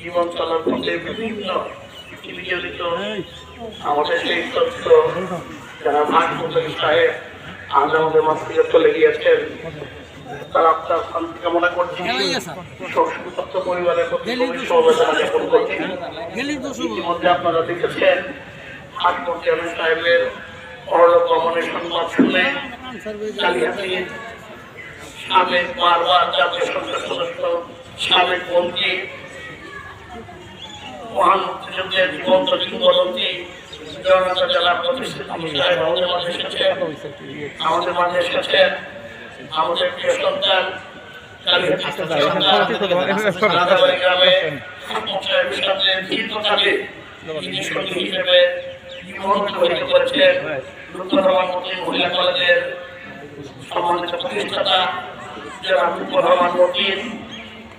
জীবন চলার পথে বিভিন্ন নিবেদিত আমাদের সেই তথ্য যারা ভাগ মুসলিম সাহেব আজ আমাদের মাছ থেকে চলে গিয়েছেন। তারা আপনার শান্তি কামনা করছি। সংস্কৃত পরিবারের প্রতি সমবেদনা জ্ঞাপন করছি ইতিমধ্যে আপনারা দেখেছেন হাটমন্ত্রী আমির সাহেবের পরলোক গমনের সংবাদ শুনে সাবেক বারবার জাতীয় সংসদ সদস্য সাবেক মন্ত্রী মহান মুক্তিযুদ্ধের জীবন্ত কিংবদন্তি জনতা জেলা প্রতিষ্ঠিত আমাদের মাঝে এসেছেন আমাদের মাঝে এসেছেন আমাদের প্রিয় সন্তান গ্রামে সাথে দীর্ঘকালে তিনি সঙ্গী হিসেবে জীবন্ত হইতে করেছেন লুৎফর রহমান মন্ত্রী মহিলা কলেজের সম্মানিত প্রতিষ্ঠাতা যারা লুৎফর রহমান মন্ত্রীর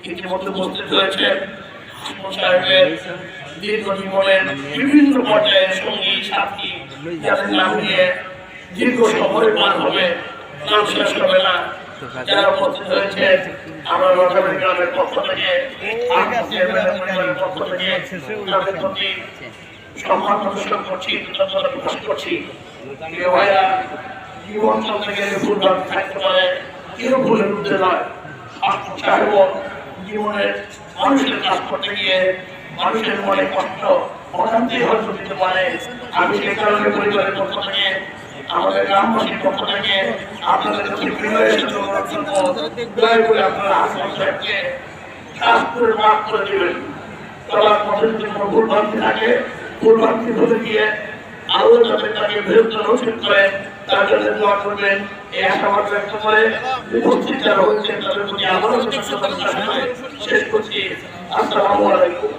ইতিমধ্যে উপস্থিত হয়েছেন। সাহেবের দীর্ঘ জীবনের বিভিন্ন পর্যায়ের সঙ্গী সাথী যাদের নাম নিয়ে দীর্ঘ সময় পার হবে নাম শেষ হবে না যারা উপস্থিত হয়েছে আমরা রাজাবাড়ি গ্রামের পক্ষ থেকে তাদের প্রতি সম্মান প্রদর্শন করছি কৃতজ্ঞতা প্রকাশ করছি ভাইরা জীবন চলতে গেলে ভুল থাকতে পারে কেউ ভুলের মধ্যে নয় আপনার জীবনের মানুষের কাজ করতে গিয়ে মানুষের মনে কষ্ট, অশান্তি হয়তো দিতে পারে। আমি সে কারণে পরিবারের পক্ষ থেকে, আমাদের গ্রামবাসীর পক্ষ থেকে আপনাদের কাছে বিনয়ের দয়া করে আপনারা আসমান সাহেবকে শাস্ত্রের মাফ করে দেবেন। চলার পথে যদি কোনো ভুল ভ্রান্তি থাকে ভুল ভ্রান্তি ধরে গিয়ে আরও যাতে তাকে বিরুদ্ধ রোষিত করে তার জন্য দোয়া করবেন। এই আশাবাদ ব্যক্ত করে উপস্থিত যারা হয়েছেন, তাদের প্রতি আবারও শেষ করছি। আসসালামু আলাইকুম।